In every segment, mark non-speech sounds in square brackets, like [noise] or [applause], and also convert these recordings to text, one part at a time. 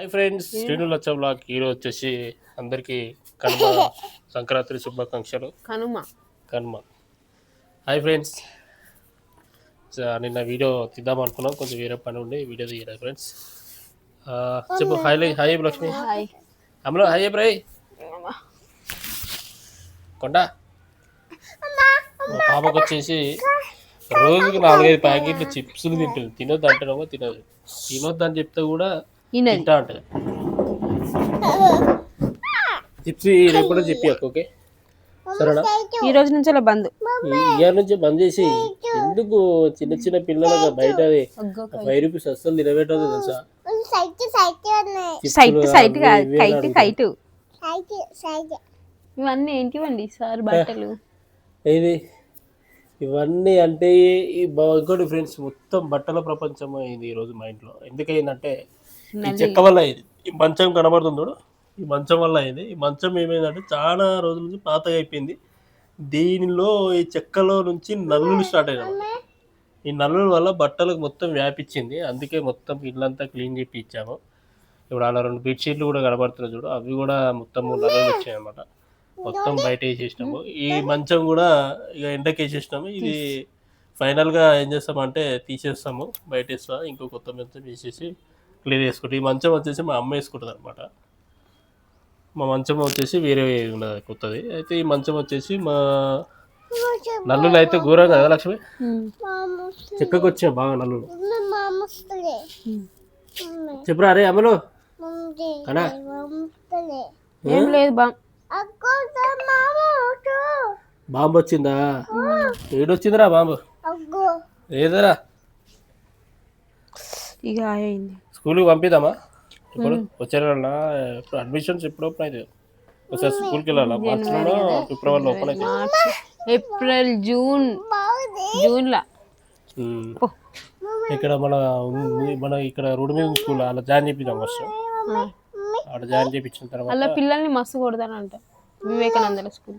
Hi friends Srinu లచ్చ blog ఈరోజు వచ్చేసి అందరికీ కనుమ [laughs] సంక్రాంతి శుభాకాంక్షలు. కనుమ. కనుమ. Hi friends. స- నిన్న వీడియో తీద్దాం అనుకున్నాం. కొంచెం వేరే పని ఉండి వీడియో తీయలేదు ఫ్రెండ్స్? చెప్పు హాయ్ లే- హాయ్ లక్ష్మి. హాయ్. అమలో హాయ్ బ్రై. కొండ. మా పాపకు వచ్చేసి రోజుకి నాలుగైదు ప్యాకెట్లు చిప్స్లు తింటుంది. తినొద్దు అంటేనేమో తినదు. తినొద్దు అని చెప్తే కూడా తింటా ఉంటుంది. చిప్స్ రేపు కూడా చెప్పి ఓకే? సరేనా? ఈ రోజు నుంచి అలా బంద్. ఇయర్ నుంచి బంద్ చేసి ఎందుకు చిన్న చిన్న పిల్లలుగా బయట ఫైవ్ రూపీస్ అస్సలు తినబెట్టదు తెలుసా? సైట్ చిప్స్లు సైట్ ఇవి కైట్ కైట్. ఇవన్నీ ఏంటివండి సార్ బట్టలు? ఇది ఇవన్నీ అంటే ఈ బ- ఇంకోటి ఫ్రెండ్స్ మొత్తం బట్టల ప్రపంచం అయింది ఈరోజు మా ఇంట్లో. ఎందుకయిందంటే ఈ చెక్క వల్ల అయింది. ఈ మంచం కనబడుతుంది చూడు. ఈ మంచం వల్ల అయింది. ఈ మంచం ఏమైందంటే చాలా రోజుల నుంచి పాతగా అయిపోయింది. దీనిలో ఈ చెక్కలో నుంచి నల్లులు స్టార్ట్ అయినాయి. ఈ నల్లుల వల్ల బట్టలకు మొత్తం వ్యాపించింది. అందుకే మొత్తం ఇల్లంతా క్లీన్ చేసి ఇచ్చాము. ఇప్పుడు అలా రెండు బెడ్షీట్లు కూడా కనబడుతున్నాయి చూడు. అవి కూడా మొత్తం నల్లులు వచ్చాయి అన్నమాట. మొత్తం బయట వేసేసినాము. ఈ మంచం కూడా ఇక ఎండకి వేసేసినాము. ఇది ఫైనల్గా ఏం చేస్తామంటే తీసేస్తాము. బయట వేస్తా. ఇంకో కొత్త మంచం వేసేసి క్లీన్ చేసుకుంటాం ఈ మంచం వచ్చేసి మా అమ్మ వేసుకుంటుంది అనమాట మా మంచం వచ్చేసి వేరే ఉన్నది కొత్తది. అయితే ఈ మంచం వచ్చేసి మా నల్లులు అయితే ఘోరంగా కదా లక్ష్మి? చెక్కకు వచ్చాయి బాగా నల్లులు. చెప్పురా అరే అమలు. అనా ఏం లేదు బా. బాంబు వచ్చిందా? ఏడొచ్చిందిరా బాంబు? ఏదరా? ఇక అయింది స్కూల్కి పంపిద్దామా? ఇప్పుడు వచ్చారన్నా ఇప్పుడు అడ్మిషన్స్ ఎప్పుడు ఓపెన్ అవుతాయి ఒకసారి స్కూల్కి వెళ్ళాలా? మార్చిలో ఫిబ్రవరిలో ఓపెన్ అవుతాయి మార్చ్ ఏప్రిల్ జూన్ జూన్ లా ఉమ్. ఇక్కడ మన మన ఇక్కడ రోడ్డు మీద స్కూల్. అలా జాయిన్ చేపిద్దాం ఫస్ట్. అక్కడ జాయిన్ చేపించిన తర్వాత అలా పిల్లల్ని మస్తు కొడతానంట వివేకానందల స్కూల్.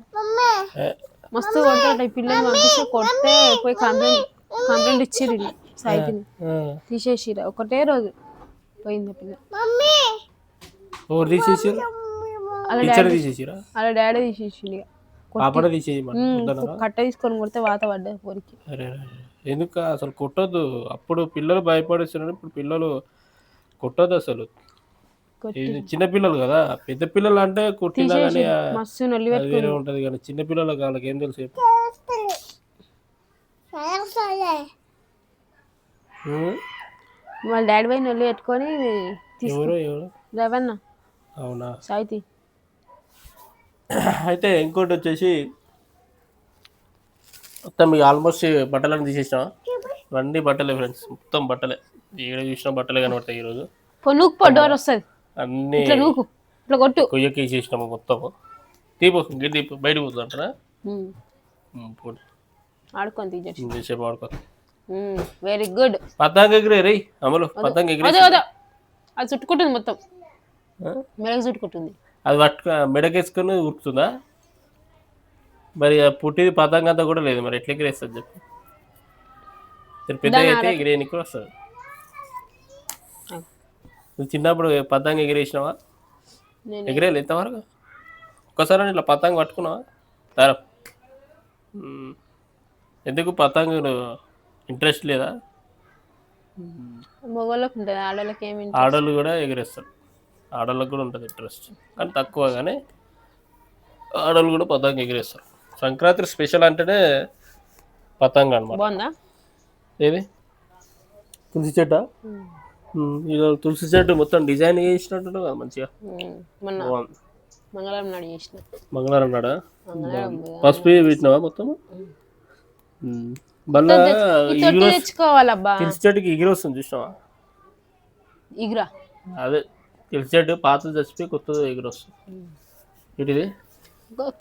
మస్తు కొడతాడు ఈ పిల్లల్ని పంపిస్తే కొడితే పోయి కంప్లైంట్ కంప్లైంట్ ఇచ్చిర్రు. సైట్ని ఆ, తీసేసిరా ఒకటే రోజు. పోయింది పిల్ల. ఎవరు తీసేసారు? అలా టీచర్ తీసేసిరా? అలా డాడీ తీసేసిండు ఇక. పాపడ తీసేసి కట్ట తీసుకొని కొడితే వాత పడ్డది పొరికి. ఎందుకు అసలు కొట్టొద్దు? అప్పుడు పిల్లలు భయపడేస్తున్నారు ఇప్పుడు పిల్లలు కొట్టొద్దు అసలు. కొట్టి ఇది చిన్న పిల్లలు కదా పెద్ద పిల్లలు అంటే కొట్టినా కానీ మస్తు నొల్లి అది వేరే ఉంటది కానీ చిన్న పిల్లలకు వాళ్ళకి ఏం తెలుసు చెప్పు? వాళ్ళ డాడీ పోయి నొల్లి పెట్టుకొని ఎవరు ఎవరు? రవన్న. అవునా? సాయితి అయితే ఇంకోటి వచ్చేసి మొత్తం మీకు ఆల్మోస్ట్ బట్టలను తీసేసినా ఇవన్నీ బట్టలే ఫ్రెండ్స్ మొత్తం బట్టలే. ఏడ చూసిన బట్టలే కనబడతాయి ఈరోజు. నూకు పో డోర్ వస్తుంది. అన్నీ ఇట్లా నూకు ఇట్లా కొట్టు. కొయ్యకి వేసేసినాము మొత్తము. తీపు అంటారా ఉమ్, పోనీ. ఆడుకొని తీసేసి. ఇంతసేపు ఆడుకో వెరీ గుడ్ పతంగ ఎగిరే రే అమలు. పతంగ ఎగిరే అదే అదే అది చుట్టుకుంటుంది మొత్తం. ఆ? మెడకు చుట్టుకుంటుంది. అది పట్టుక మెడకేసుకొని ఉరుకుతుందా? మరి ఆ పుట్టిది పతంగ అంతా కూడా లేదు మరి. ఎట్లా ఎగిరేస్తుంది చెప్పు. పెద్ద అయితే ఎగిరేయనికి కూడా వస్తుంది. నువ్వు చిన్నప్పుడు పతంగ ఎగిరేసినావా? నేను ఎగిరేయాలి ఇంతవరకు? ఒక్కసారి ఇట్లా పతంగ పట్టుకున్నావా? తరం ఎందుకు పతంగ ఇంట్రెస్ట్ లేదా? మగవాళ్ళకి ఉంటుంది ఆడవాళ్ళకి ఏమి ఆడోళ్ళు కూడా ఎగిరేస్తారు. ఆడోళ్ళకి కూడా ఉంటుంది ఇంట్రెస్ట్ కానీ తక్కువ కానీ ఆడోళ్ళు కూడా పతంగ ఎగిరేస్తారు. సంక్రాంతి స్పెషల్ అంటేనే పతంగ అనమాట బాగుందా? ఏది? తులసి చెట్ట? ఇది తులసి చెట్టు మొత్తం డిజైన్ చేసినట్టు కదా మంచిగా. బాగుంది. మంగళవారం నాడు చేసిన. మంగళవారం నాడా? పసుపు పెట్టినావా మొత్తం మళ్ళా తెచ్చుకోవాలబ్బా తులసి చెట్టుకి ఎగిరి వస్తుంది చూసినావా? ఇగురా అదే తులసి చెట్టు పాత చచ్చిపోయి కొత్తది ఎగిరి వస్తుంది ఏంటిది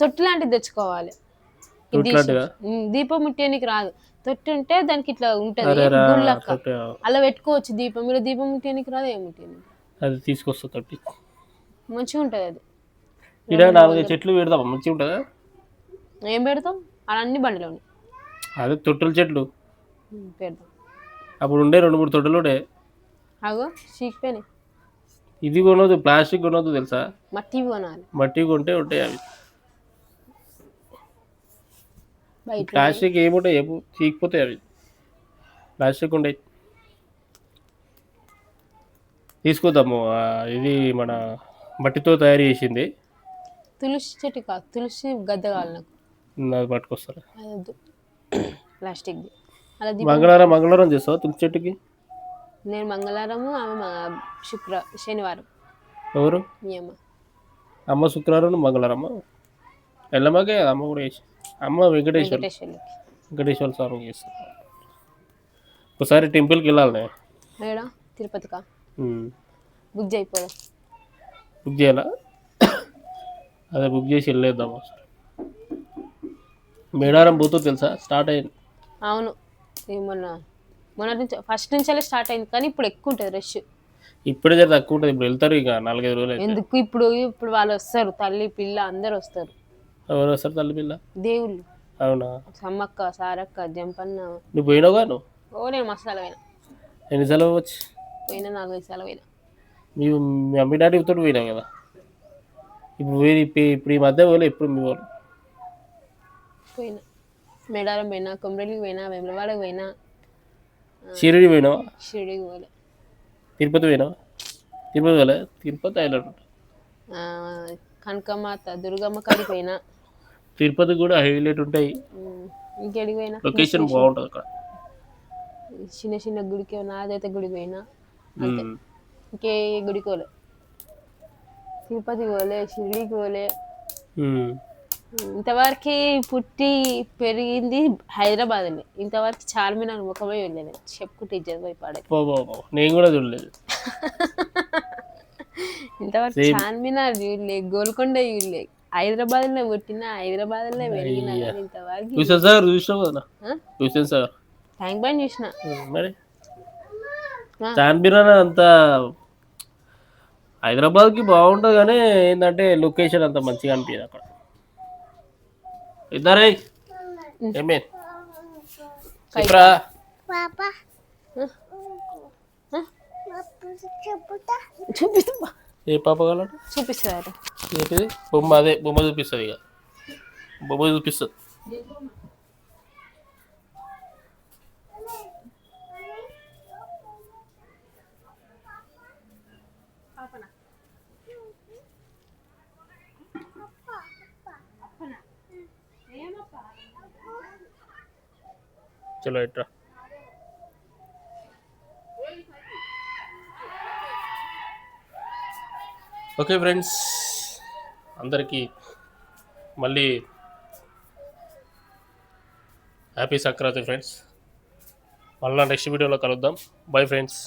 తొట్టి లాంటిది తెచ్చుకోవాలి. ఇది దీపం ముట్టేనికి రాదు. తొట్టి ఉంటే దానికి ఇట్లా ఉంటది గుళ్ళక్క. అలా పెట్టుకోవచ్చు దీపం. ఇలా దీపం ముట్టేనికి రాదు ఏం ముట్టేనికి అది తీసుకొస్తా తొట్టి. మంచిగా ఉంటుంది అది. ఇక్కడ నాలుగైదు చెట్లు పెడదాం మంచిగా ఉంటుందా? ఏం పెడతాం? అలా అన్ని బండిలో ఉన్నాయి అదే తొట్టుల చెట్లు. అప్పుడు ఉండే రెండు మూడు తొట్టులు ఉండే. అగో చీకిపోయినాయి ఇది కొనొద్దు ప్లాస్టిక్ కొనొద్దు తెలుసా? మట్టి కొనాలి. మట్టి కొంటే ఉంటాయి అవి. ప్లాస్టిక్ ఏముంటాయి ఏమో చీకిపోతాయి అవి. ప్లాస్టిక్ ఉంటాయి తీసుకుందాము ఇది మన మట్టితో తయారు చేసింది. తులసి చెట్టు కాదు తులసి గద్ద కావాలి నాకు. అది పట్టుకొస్తారు ప్లాస్టిక్ది. అలా దీపం మంగళవారం మంగళవారం చేస్తావా తులసి చెట్టుకి? నేను మంగళవారము ఆమె మా- శుక్ర శనివారం. ఎవరు? మీ అమ్మ. అమ్మ శుక్రవారం మంగళవారం ఎల్లమ్మకే అమ్మ కూడా చేసి అమ్మ వెంకటేశ్వర వెంకటేశ్వర్లకి. వెంకటేశ్వర స్వామికి చేస్తారు. ఒకసారి టెంపుల్కి వెళ్ళాలి ఏడా తిరుపతికా? ఉమ్. బుక్ చేయిపోదాం బుక్ చేయాలా? అదే బుక్ చేసి వెళ్ళేద్దాం ఒకసారి మేడారం పోతూ తెలుసా? స్టార్ట్ అయింది. అవును. మొన్న మొన్న నుంచి ఫస్ట్ నుంచి స్టార్ట్ అయింది. కానీ ఇప్పుడు ఎక్కువ ఉంటుంది రష్. ఇప్పుడే జర తక్కువ ఉంటుంది. ఇప్పుడు వెళ్తారు ఇక నాలుగైదు రోజులు ఎందుకు? ఇప్పుడు ఇప్పుడు వాళ్ళు వస్తారు. తల్లి పిల్ల అందరు వస్తారు. ఎవరు వస్తారు తల్లి పిల్ల? దేవుళ్ళు. అవునా? సమ్మక్క సారక్క జంపన్న. నువ్వు పోయినావుగా నువ్వు? ఓ నేను మసాలా పోయినా. ఎన్నిసార్లు పోవచ్చు పోయినా నాలుగైదు సార్లు పోయినా. మీ మీ అమ్మి డాడీ తోటి పోయినావు కదా? ఇప్పుడు పోయి ఇప్పుడు- ఇప్పుడు ఈ మధ్య పోలే ఎప్పుడు మీ వాళ్ళు. పోయినా మేడారం పోయినా కొమరలికి పోయినా వెమ్లవాడకి పోయినా షిరిడి పోయినావా? షిరిడికి పోలే. తిరుపతి పోయినావా? తిరుపతి పోలే? తిరుపతి హైలైట్ కనకమాత దుర్గమ్మ కాడికి పోయినా. తిరుపతి కూడా హైలైట్ ఉంటాయి. ఇంకెడికి పోయినా? లొకేషన్ బాగుంటుంది అక్కడ. చిన్న చిన్న గుడికి నాదైతే గుడికి పోయినా. ఇంకే గుడికి పోలే. తిరుపతికి పోలే షిరిడికి పోలే. ఇంతవరకు పుట్టి పెరిగింది హైదరాబాద్లో ఇంతవరకు చార్మినార్ ముఖమే వెళ్ళలేదు చెప్పుకుంటే ఇజ్జత్ పోయి పాడే. నేను కూడా చూడలేదు. ఇంతవరకు చార్మినార్ చూడలే గోల్కొండ చూడలే. హైదరాబాద్లో పుట్టిన హైదరాబాద్లో పెరిగిన కానీ ఇంతవరకు చూసినావు కదా? ట్యాంక్ బండ్ చూసిన. మరి. చార్మినార్ అంత హైదరాబాద్కి బాగుంటుంది కానీ ఏంటంటే లొకేషన్ అంత మంచిగా అనిపించదు అక్కడ. ఇద్దరే. ఏమే చెప్పరా. చూపిస్తా ఏ పాప కావాలంటే? చూపిస్తారు ఏంటిది? బొమ్మ అదే బొమ్మ చూపిస్తుంది ఇక. బొమ్మ చూపిస్తుంది. చలో ఇట్రా ఓకే ఫ్రెండ్స్ అందరికీ మళ్ళీ హ్యాపీ సంక్రాంతి ఫ్రెండ్స్ మళ్ళీ నెక్స్ట్ వీడియోలో కలుద్దాం. Bye friends